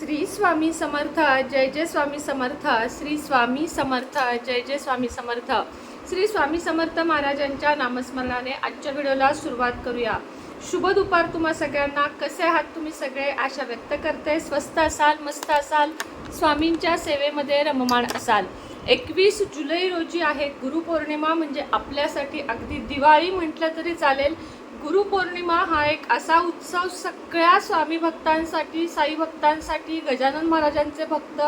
श्री स्वामी समर्थ जय जय स्वामी समर्थ श्री स्वामी समर्थ जय जय स्वामी समर्थ. श्री स्वामी समर्थ महाराजांच्या नामस्मरणाने आजच्या व्हिडिओला सुरुवात करूया. शुभ दुपार तुम्हा सगळ्यांना. कसे आहात तुम्ही सगळे? आशा व्यक्त करते. स्वस्त असाल मस्त असाल स्वामींच्या सेवेमध्ये रममाण असाल. एकवीस जुलै रोजी आहे गुरुपौर्णिमा म्हणजे आपल्यासाठी अगदी दिवाळी म्हटलं तरी चालेल. गुरुपौर्णिमा हा एक असा उत्सव सगळ्या स्वामी भक्तांसाठी साई भक्तांसाठी गजानन महाराजांचे भक्त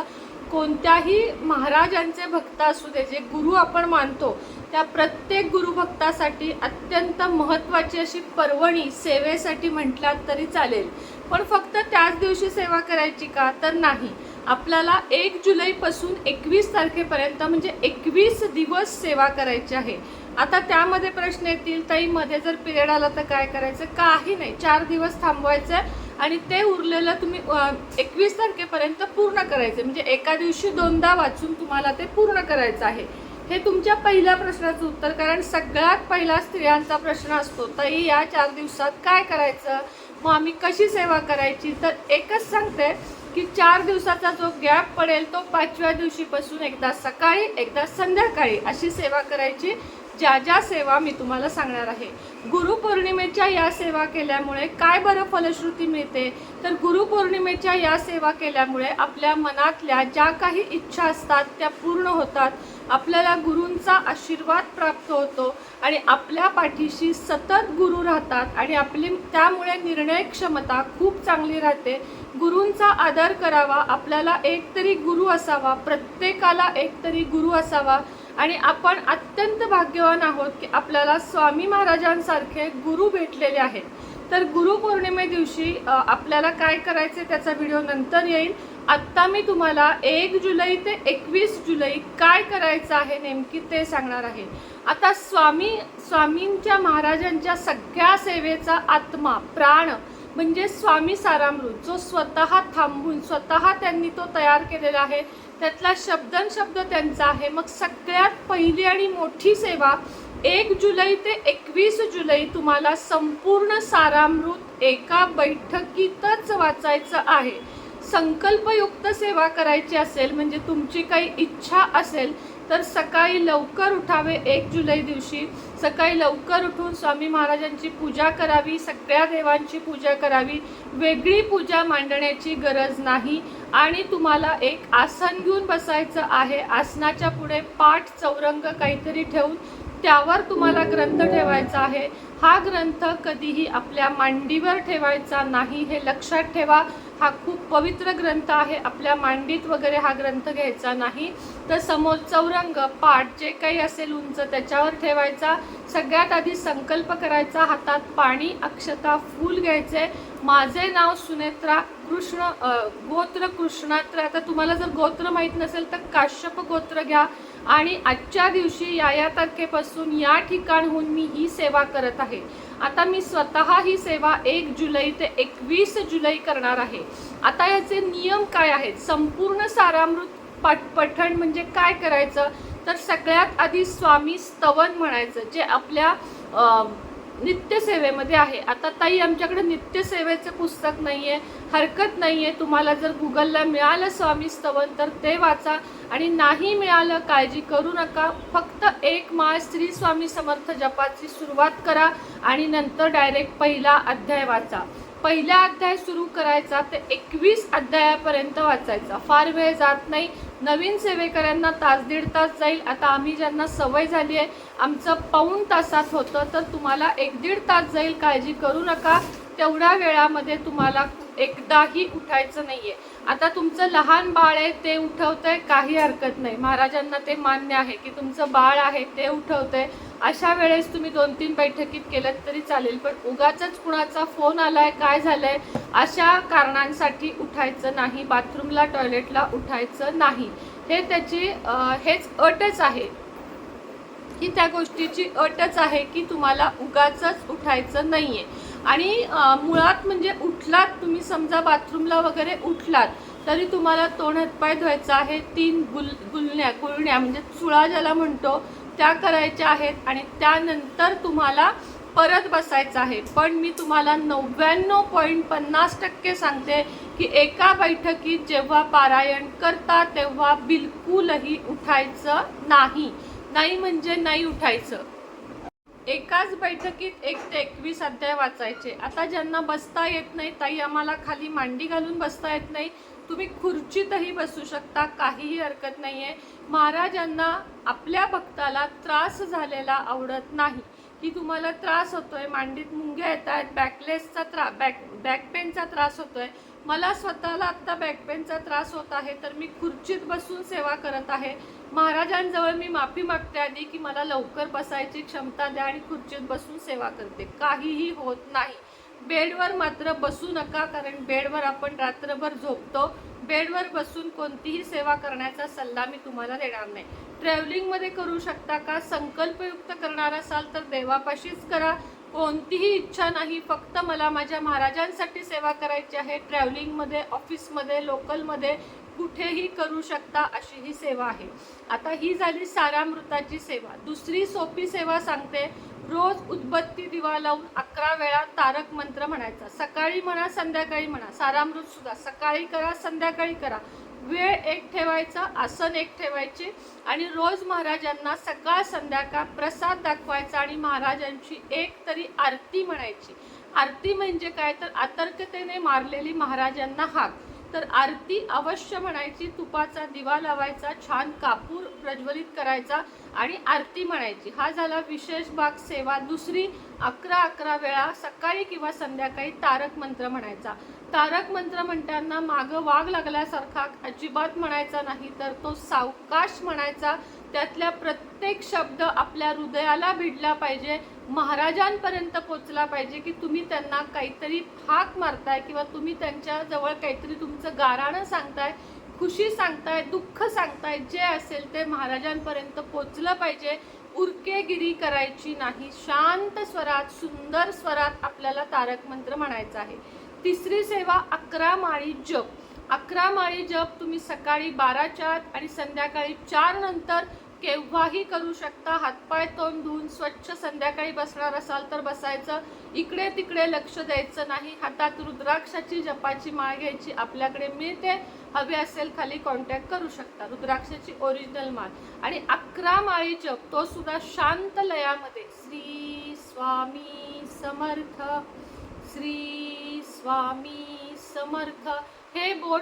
कोणत्याही महाराजांचे भक्त असू दे जे गुरु आपण मानतो त्या प्रत्येक गुरुभक्तासाठी अत्यंत महत्त्वाची अशी पर्वणी सेवेसाठी म्हटलात तरी चालेल. पण फक्त त्याच दिवशी सेवा करायची का? तर नाही. आपल्याला एक जुलैपासून एकवीस तारखेपर्यंत म्हणजे एकवीस दिवस सेवा करायची आहे. आता त्यामध्ये प्रश्न येतील ताईमध्ये जर पिरियड आला तर काय करायचं? काही नाही. चार दिवस थांबवायचं आणि ते उरलेलं तुम्ही एकवीस तारखेपर्यंत पूर्ण करायचं म्हणजे एका दिवशी दोनदा वाचून तुम्हाला ते पूर्ण करायचं आहे. हे तुमच्या पहिल्या प्रश्नाचं उत्तर कारण सगळ्यात पहिला स्त्रियांचा प्रश्न असतो ताई या चार दिवसात काय करायचं? मग आम्ही कशी सेवा करायची? तर एकच सांगते की चार दिवसाचा जो गॅप पडेल तो पाचव्या दिवशीपासून एकदा सकाळी एकदा संध्याकाळी अशी सेवा करायची. ज्या ज्या सेवा मी तुम्हाला सांगणार आहे. गुरुपौर्णिमेच्या या सेवा केल्यामुळे काय बरं फलश्रुती मिळते? तर गुरुपौर्णिमेच्या या सेवा केल्यामुळे आपल्या मनातल्या ज्या काही इच्छा असतात त्या पूर्ण होतात. आपल्याला गुरूंचा आशीर्वाद प्राप्त होतो आणि आपल्या पाठीशी सतत गुरु राहतात आणि आपली त्यामुळे निर्णय क्षमता खूप चांगली राहते. गुरूंचा आदर करावा आपल्याला एक तरी गुरु असावा प्रत्येकाला एक तरी गुरु असावा. आणि आपण अत्यंत भाग्यवान आहोत की आपल्याला स्वामी महाराजांसारखे गुरु भेटलेले आहेत. तर गुरुपौर्णिमे दिवशी आपल्याला काय करायचे त्याचा व्हिडिओ नंतर येईल. आत्ता मी तुम्हाला एक जुलै ते एकवीस जुलै काय करायचं आहे नेमकी ते सांगणार आहे. आता स्वामी स्वामींच्या महाराजांच्या सगळ्या सेवेचा आत्मा प्राण म्हणजे स्वामी सारामृत जो स्वतः थांबून स्वतः त्यांनी तो तयार केलेला आहे त्यातला शब्दन शब्द त्यांचा आहे. मग सगळ्यात पहिली आणि मोठी सेवा एक जुलै ते एकवीस जुलै तुम्हाला संपूर्ण सारामृत एका बैठकीतच वाचायचं आहे. संकल्पयुक्त सेवा करायची असेल म्हणजे तुमची काही इच्छा असेल तर सकाळी लवकर उठावे एक जुलै दिवशी. सकाळी लवकर उठून स्वामी महाराजांची पूजा करावी सगळ्या देवांची पूजा करावी. वेगळी पूजा मांडण्याची गरज नाही. आणि तुम्हाला एक आसन घेऊन बसायचं आहे. आसनाच्या पुढे पाठ चौरंग काहीतरी ठेवून त्यावर तुम्हाला ग्रंथ ठेवायचा आहे. हा ग्रंथ कधीही आपल्या मांडीवर ठेवायचा नाही. हे लक्षात ठेवा. हा खूप पवित्र ग्रंथ आहे. आपल्या मांडीत वगैरे हा ग्रंथ घ्यायचा नाही. तर समोर चौरंग पाठ जे काही असेल उंच त्याच्यावर ठेवायचा. सगळ्यात आधी संकल्प करायचा. हातात पाणी अक्षता फूल घ्यायचे. माझे नाव सुनेत्रा कृष्ण गोत्र कृष्णात्र. आता तुम्हाला जर गोत्र माहीत नसेल तर काश्यप गोत्र घ्या. आणि आजच्या दिवशी या या तारखेपासून या ठिकाणहून मी ही सेवा करत आहे. आता मी स्वतः ही सेवा एक जुलै ते एकवीस जुलै करणार आहे. आता याचे नियम काय आहेत? संपूर्ण सारामृत पाठ पठण म्हणजे काय करायचं? तर सगळ्यात आधी स्वामी स्तवन म्हणायचं जे आपल्या नित्यसेवेमध्ये आहे. आता ताई आमच्याकडे नित्यसेवेचं पुस्तक नाही आहे हरकत नाही आहे तुम्हाला जर गुगलला मिळालं स्वामी स्तवन तर ते वाचा. आणि नाही मिळालं काळजी करू नका. फक्त एक माळ श्री स्वामी समर्थ जपाची सुरुवात करा आणि नंतर डायरेक्ट पहिला अध्याय वाचा. पहिला अध्याय सुरू करायचा ते एकवीस अध्यायापर्यंत वाचायचा. फार वेळ जात नाही. नवीन सेवेकऱ्यांना तास दीड तास जाईल. आता आम्ही ज्यांना सवय झाली आहे आमचं पाऊण तासात होतं तर तुम्हाला एक दीड तास जाईल काळजी करू नका. तेवढ्या वेळामध्ये तुम्हाला एकदाही उठायचं नाही आहे आता तुमचं लहान बाळ आहे ते उठवतंय काही हरकत नाही. महाराजांना ते मान्य आहे की तुमचं बाळ आहे ते उठवतंय. अशा वेळेस तुम्ही दोन तीन बैठकीत केलं तरी चालेल पण उगाच कुणाचा फोन आला आहे काय झालं आहे अशा कारणांसाठी उठायचं नाही. बाथरूमला टॉयलेटला उठायचं नाही. हे त्याची हेच अटच आहे. की त्या गोष्टीची अटच आहे की तुम्हाला उगाच उठायचं नाही आहे आणि मुळात म्हणजे उठलात तुम्ही समजा बाथरूमला वगैरे उठलात तरी तुम्हाला तोंड हातपाय धुवायचा आहे तीन गुल गुलण्या गुळण्या म्हणजे चुळा ज्याला म्हणतो त्या करायच्या आहेत आणि त्यानंतर तुम्हाला परत बसायचं आहे. पण मी तुम्हाला नव्याण्णव पॉईंट पन्नास टक्के सांगते की एका बैठकीत जेव्हा पारायण करता तेव्हा बिलकुलही उठायचं नाही. नाही म्हणजे नाही उठायचं. एकाच बैठकीत एक ते एकवीस अध्याय वाचायचे. आता ज्यांना बसता येत नाही ताई आम्हाला खाली मांडी घालून बसता येत नाही. तुम्ही खुर्चीतही बसू शकता काहीही हरकत नाही आहे महाराजांना आपल्या भक्ताला त्रास झालेला आवडत नाही. की तुम्हाला त्रास होतोय मांडीत मुंग्या येत आहेत बॅकलेसचा त्रा बॅक बॅकपेनचा त्रास होतोय. मला स्वतःला आत्ता बॅकपेनचा त्रास होत आहे तर मी खुर्चीत बसून सेवा करत आहे. महाराजांजवळ मी माफी मागते आधी की मला लवकर बसायची क्षमता द्या आणि खुर्चीत बसून सेवा करते. काहीही होत नाही. बेडवर मात्र बसू नका कारण बेडवर आपण रात्रभर झोपतो. बेडवर बसून कोणतीही सेवा करण्याचा सल्ला मी तुम्हाला देणार नाही. ट्रॅव्हलिंगमध्ये करू शकता का? संकल्पयुक्त करणार असाल तर देवापाशीच करा. कोणतीही इच्छा नाही फक्त मला माझ्या महाराजांसाठी सेवा करायची आहे. ट्रॅव्हलिंगमध्ये ऑफिसमध्ये लोकलमध्ये कुठेही करू शकता अशी ही सेवा आहे. आता ही झाली सारामृताची सेवा. दुसरी सोपी सेवा सांगते रोज उदबत्ती दिवा लावून अकरा वेळा तारक मंत्र म्हणायचा. सकाळी म्हणा संध्याकाळी म्हणा सारामृत सुद्धा. सकाळी करा संध्याकाळी करा. वेळ एक ठेवायचा आसन एक ठेवायचे आणि रोज महाराजांना सकाळ संध्याकाळ प्रसाद दाखवायचा आणि महाराजांची एक तरी आरती म्हणायची. आरती म्हणजे काय? तर आतर्कतेने मारलेली महाराजांना हाक. तर आरती अवश्य म्हणायची तुपाचा दिवा लावायचा छान कापूर प्रज्वलित करायचा आणि आरती म्हणायची. हा झाला विशेष भाग सेवा. दुसरी अकरा अकरा वेळा सकाळी किंवा संध्याकाळी तारक मंत्र म्हणायचा. तारक मंत्र म्हणताना मागं वाघ लागल्यासारखा अजिबात म्हणायचा नाही तर तो सावकाश म्हणायचा. त्यातल्या प्रत्येक शब्द आपल्या हृदयाला भिडला पाहिजे महाराजांपर्यंत पोचला पाहिजे की तुम्ही त्यांना काहीतरी हाक मारताय किंवा तुम्ही त्यांच्याजवळ काहीतरी तुमचं गाराणं सांगताय खुशी सांगताय दुःख सांगताय जे असेल ते महाराजांपर्यंत पोचलं पाहिजे. उरकेगिरी करायची नाही शांत स्वरात सुंदर स्वरात आपल्याला तारक मंत्र म्हणायचा आहे. तिसरी सेवा अकरा माळी जप. अकरा माळी जप तुम्ही सकाळी बाराच्या आणि संध्याकाळी चार नंतर केव्हाही करू शकता. हातपाय तोंड धुवून स्वच्छ संध्याकाळी बसणार असाल तर बसायचं. इकडे तिकडे लक्ष द्यायचं नाही. हातात रुद्राक्षाची जपाची माळ घ्यायची आपल्याकडे मिळते. हवे असेल खाली कॉन्टॅक्ट करू शकता. रुद्राक्षाची ओरिजिनल माळ. आणि अकरा माळी जप तो सुद्धा शांत लयामध्ये. श्री स्वामी समर्थ. श्री स्वामी समर्थ. हे बोट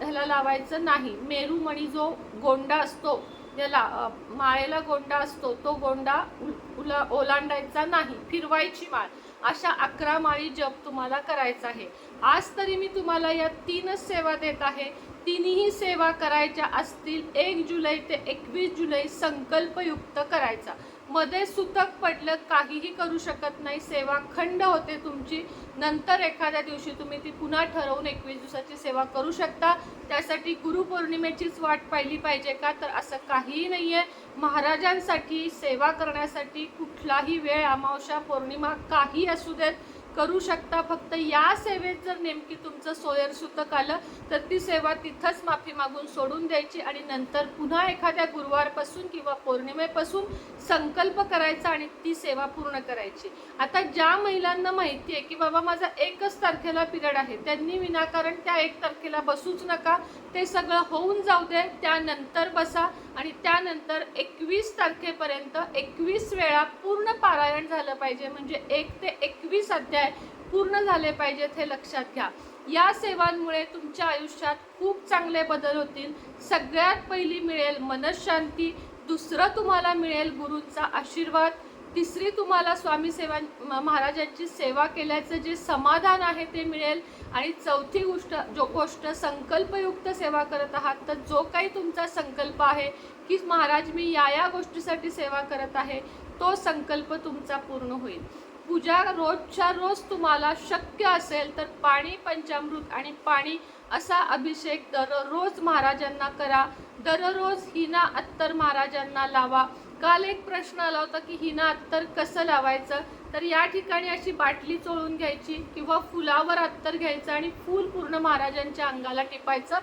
ह्याला लावायचं नाही. मेरूमणी जो गोंडा असतो ज्याला माळेला गोंडा असतो तो गोंडा उल- उला ओलांडायचा नाही. फिरवायची माळ. अशा अकरा माळी जप तुम्हाला करायचा आहे. आज तरी मी तुम्हाला या तीनच सेवा देत आहे. तिन्ही सेवा करायच्या असतील एक जुलै ते एकवीस जुलै संकल्पयुक्त करायचा. मध्ये सुतक पडलं काहीही करू शकत नाही सेवा खंड होते तुमची. नंतर एखाद्या दिवशी तुम्ही ती पुन्हा ठरवून एकवीस दिवसाची सेवा करू शकता. त्यासाठी गुरुपौर्णिमेचीच वाट पाहिली पाहिजे का? तर असं काहीही नाही आहे महाराजांसाठी सेवा करण्यासाठी कुठलाही वेळ अमावस्या पौर्णिमा काही असू देत. करू शकता. फक्त या सेवेत जर नेमकी तुमचं सोयर सुतक आलं तर ती सेवा तिथंच माफी मागून सोडून द्यायची आणि नंतर पुन्हा एखाद्या गुरुवारपासून किंवा पौर्णिमेपासून संकल्प करायचा आणि ती सेवा पूर्ण करायची. आता ज्या महिलांना माहिती आहे की बाबा माझा एकच तारखेला पिरियड आहे त्यांनी विनाकारण त्या एक तारखेला बसूच नका. ते सगळं होऊन जाऊ दे त्यानंतर बसा. आणि त्यानंतर एकवीस तारखेपर्यंत एकवीस वेळा पूर्ण पारायण झालं पाहिजे. म्हणजे एक ते एकवीस अध्याय पूर्ण झाले पाहिजेत हे लक्षात घ्या. या सेवांमुळे तुमच्या आयुष्यात खूप चांगले बदल होतील. सगळ्यात पहिली मिळेल मनशांती दुसरं तुम्हाला मिळेल गुरूंचा आशीर्वाद. तिसरी तुम्हाला स्वामी सेवा म- महाराजांची सेवा केल्याचं जे समाधान आहे ते मिळेल. आणि चौथी गोष्ट जो गोष्ट संकल्पयुक्त सेवा करत आहात तर जो काही तुमचा संकल्प आहे की महाराज मी या या गोष्टीसाठी सेवा करत आहे तो संकल्प तुमचा पूर्ण होईल. पूजा रोजच्या रोज तुम्हाला शक्य असेल तर पाणी पंचामृत आणि पाणी असा अभिषेक दररोज महाराजांना करा. दररोज हिना अत्तर महाराजांना लावा. काल एक प्रश्न आला होता की हिना अत्तर कसं लावायचं? तर या ठिकाणी अशी बाटली चोळून घ्यायची किंवा फुलावर अत्तर घ्यायचं आणि फूल पूर्ण महाराजांच्या अंगाला टिपायचं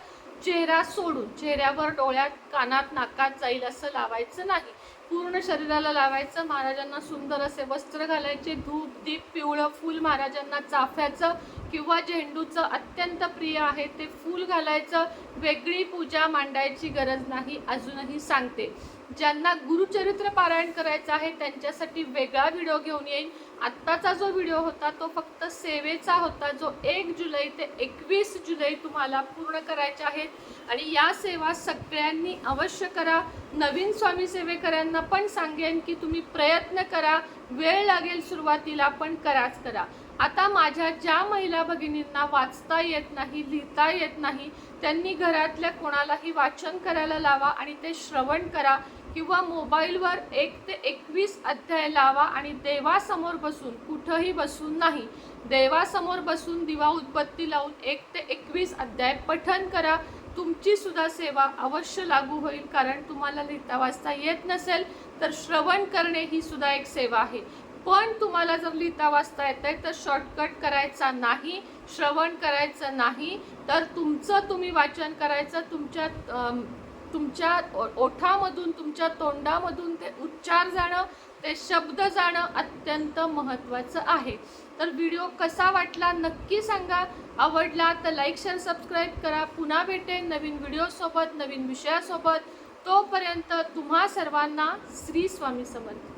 चेहरा सोडून चेहऱ्यावर डोळ्यात कानात नाकात जाईल असं लावायचं नाही. पूर्ण शरीराला लावायचं महाराजांना सुंदर असे वस्त्र घालायचे धूप दीप पिवळं फूल महाराजांना चाफ्याचं किंवा झेंडूचं अत्यंत प्रिय आहे ते फूल घालायचं. वेगळी पूजा मांडायची गरज नाही अजूनही सांगते. ज्यांना गुरुचरित्र पारायण करायचं आहे त्यांच्यासाठी वेगळा व्हिडिओ घेऊन येईन. आत्ताचा जो व्हिडिओ होता तो फक्त सेवेचा होता. जो एक जुलै ते एकवीस जुलै तुम्हाला पूर्ण करायचे आहेत. आणि या सेवा सगळ्यांनी अवश्य करा. नवीन स्वामी सेवेकरांना पण सांगेन की तुम्ही प्रयत्न करा. वेळ लागेल सुरुवातीला पण कराच करा. आता माझ्या ज्या महिला भगिनींना वाचता येत नाही लिहिता येत नाही त्यांनी घरातल्या कोणालाही वाचन करायला लावा आणि ते श्रवण करा. किंवा मोबाईलवर एक ते एकवीस अध्याय लावा आणि देवासमोर बसून कुठंही बसून नाही देवासमोर बसून दिवा उत्पत्ती लावून एक ते एकवीस अध्याय पठन करा. तुमची सुद्धा सेवा अवश्य लागू होईल कारण तुम्हाला लिहिता वाचता येत नसेल तर श्रवण करणे ही सुद्धा एक सेवा आहे. पण तुम्हाला जर लिहिता वाचता येत आहे तर शॉर्टकट करायचा नाही श्रवण करायचं नाही तर तुमचं तुम्ही वाचन करायचं तुमच्या तुमच्या ओ- ओठामधून तुमच्या तोंडामधून ते उच्चार जाणं ते शब्द जाणं अत्यंत महत्त्वाचं आहे. तर व्हिडिओ कसा वाटला नक्की सांगा. आवडला तर लाईक शेअर सबस्क्राईब करा. पुन्हा भेटेन नवीन व्हिडिओसोबत नवीन विषयासोबत. तोपर्यंत तुम्हा सर्वांना श्री स्वामी समर्थ.